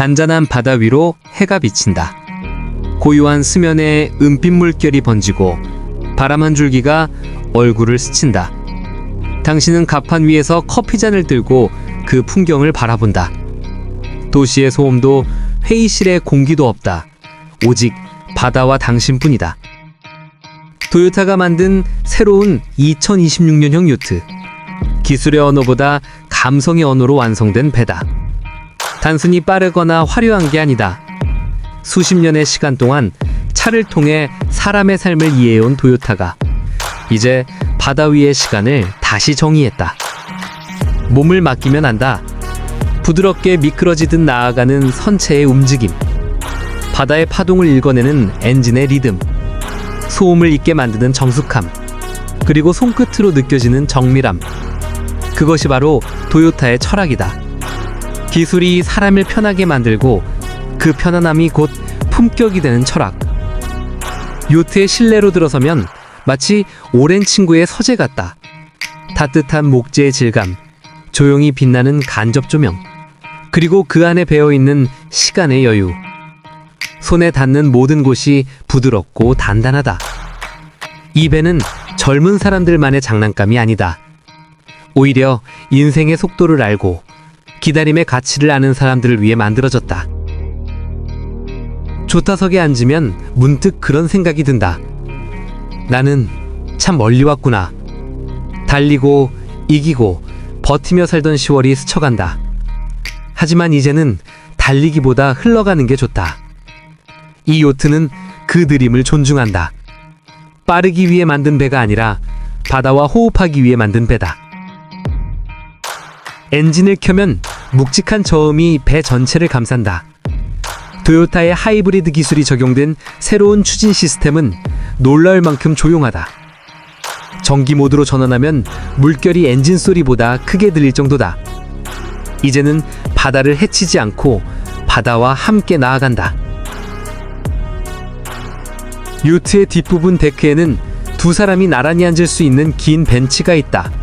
잔잔한 바다 위로 해가 비친다. 고요한 수면에 은빛 물결이 번지고 바람 한 줄기가 얼굴을 스친다. 당신은 갑판 위에서 커피잔을 들고 그 풍경을 바라본다. 도시의 소음도 회의실의 공기도 없다. 오직 바다와 당신뿐이다. 토요타가 만든 새로운 2026년형 요트. 기술의 언어보다 감성의 언어로 완성된 배다. 단순히 빠르거나 화려한 게 아니다. 수십 년의 시간 동안 차를 통해 사람의 삶을 이해해온 도요타가 이제 바다 위의 시간을 다시 정의했다. 몸을 맡기면 안다. 부드럽게 미끄러지듯 나아가는 선체의 움직임. 바다의 파동을 읽어내는 엔진의 리듬. 소음을 잊게 만드는 정숙함. 그리고 손끝으로 느껴지는 정밀함. 그것이 바로 도요타의 철학이다. 기술이 사람을 편하게 만들고 그 편안함이 곧 품격이 되는 철학. 요트의 실내로 들어서면 마치 오랜 친구의 서재 같다. 따뜻한 목재의 질감, 조용히 빛나는 간접 조명, 그리고 그 안에 배어 있는 시간의 여유. 손에 닿는 모든 곳이 부드럽고 단단하다. 이 배는 젊은 사람들만의 장난감이 아니다. 오히려 인생의 속도를 알고 기다림의 가치를 아는 사람들을 위해 만들어졌다. 조타석에 앉으면 문득 그런 생각이 든다. 나는 참 멀리 왔구나. 달리고 이기고 버티며 살던 10월이 스쳐간다. 하지만 이제는 달리기보다 흘러가는 게 좋다. 이 요트는 그 드림을 존중한다. 빠르기 위해 만든 배가 아니라 바다와 호흡하기 위해 만든 배다. 엔진을 켜면 묵직한 저음이 배 전체를 감싼다. 토요타의 하이브리드 기술이 적용된 새로운 추진 시스템은 놀라울 만큼 조용하다. 전기 모드로 전환하면 물결이 엔진 소리보다 크게 들릴 정도다. 이제는 바다를 해치지 않고 바다와 함께 나아간다. 요트의 뒷부분 데크에는 두 사람이 나란히 앉을 수 있는 긴 벤치가 있다.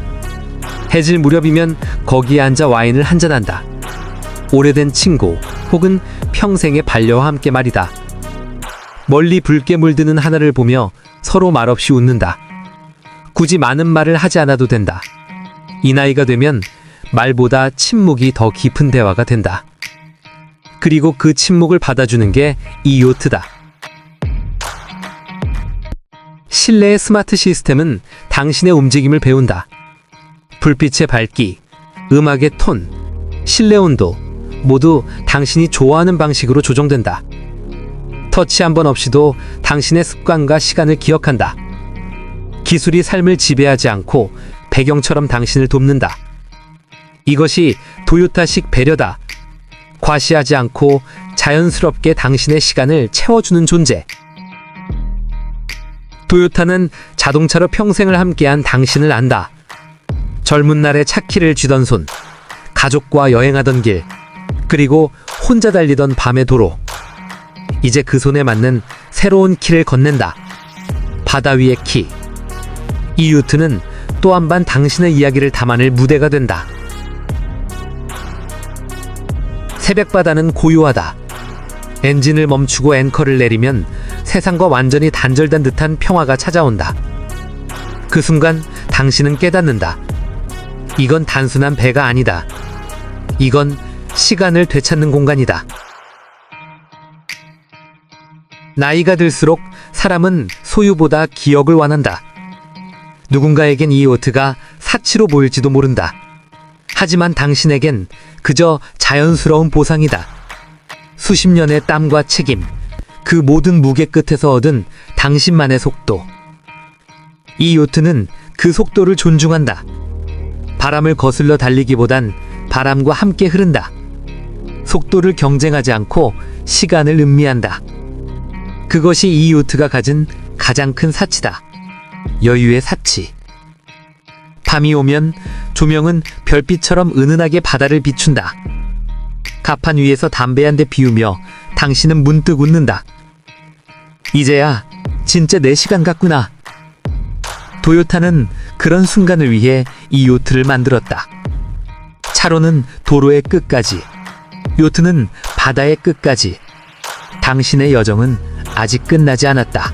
해질 무렵이면 거기에 앉아 와인을 한잔한다. 오래된 친구 혹은 평생의 반려와 함께 말이다. 멀리 붉게 물드는 하늘을 보며 서로 말없이 웃는다. 굳이 많은 말을 하지 않아도 된다. 이 나이가 되면 말보다 침묵이 더 깊은 대화가 된다. 그리고 그 침묵을 받아주는 게 이 요트다. 실내의 스마트 시스템은 당신의 움직임을 배운다. 불빛의 밝기, 음악의 톤, 실내 온도 모두 당신이 좋아하는 방식으로 조정된다. 터치 한 번 없이도 당신의 습관과 시간을 기억한다. 기술이 삶을 지배하지 않고 배경처럼 당신을 돕는다. 이것이 도요타식 배려다. 과시하지 않고 자연스럽게 당신의 시간을 채워주는 존재. 도요타는 자동차로 평생을 함께한 당신을 안다. 젊은 날에 차키를 쥐던 손, 가족과 여행하던 길, 그리고 혼자 달리던 밤의 도로. 이제 그 손에 맞는 새로운 키를 건넨다. 바다 위의 키. 이 요트는 또 한 번 당신의 이야기를 담아낼 무대가 된다. 새벽 바다는 고요하다. 엔진을 멈추고 앵커를 내리면 세상과 완전히 단절된 듯한 평화가 찾아온다. 그 순간 당신은 깨닫는다. 이건 단순한 배가 아니다. 이건 시간을 되찾는 공간이다. 나이가 들수록 사람은 소유보다 기억을 원한다. 누군가에겐 이 요트가 사치로 보일지도 모른다. 하지만 당신에겐 그저 자연스러운 보상이다. 수십 년의 땀과 책임, 그 모든 무게 끝에서 얻은 당신만의 속도. 이 요트는 그 속도를 존중한다. 바람을 거슬러 달리기보단 바람과 함께 흐른다. 속도를 경쟁하지 않고 시간을 음미한다. 그것이 이 요트가 가진 가장 큰 사치다. 여유의 사치. 밤이 오면 조명은 별빛처럼 은은하게 바다를 비춘다. 갑판 위에서 담배 한 대 피우며 당신은 문득 웃는다. 이제야 진짜 내 시간 같구나. 도요타는 그런 순간을 위해 이 요트를 만들었다. 차로는 도로의 끝까지, 요트는 바다의 끝까지. 당신의 여정은 아직 끝나지 않았다.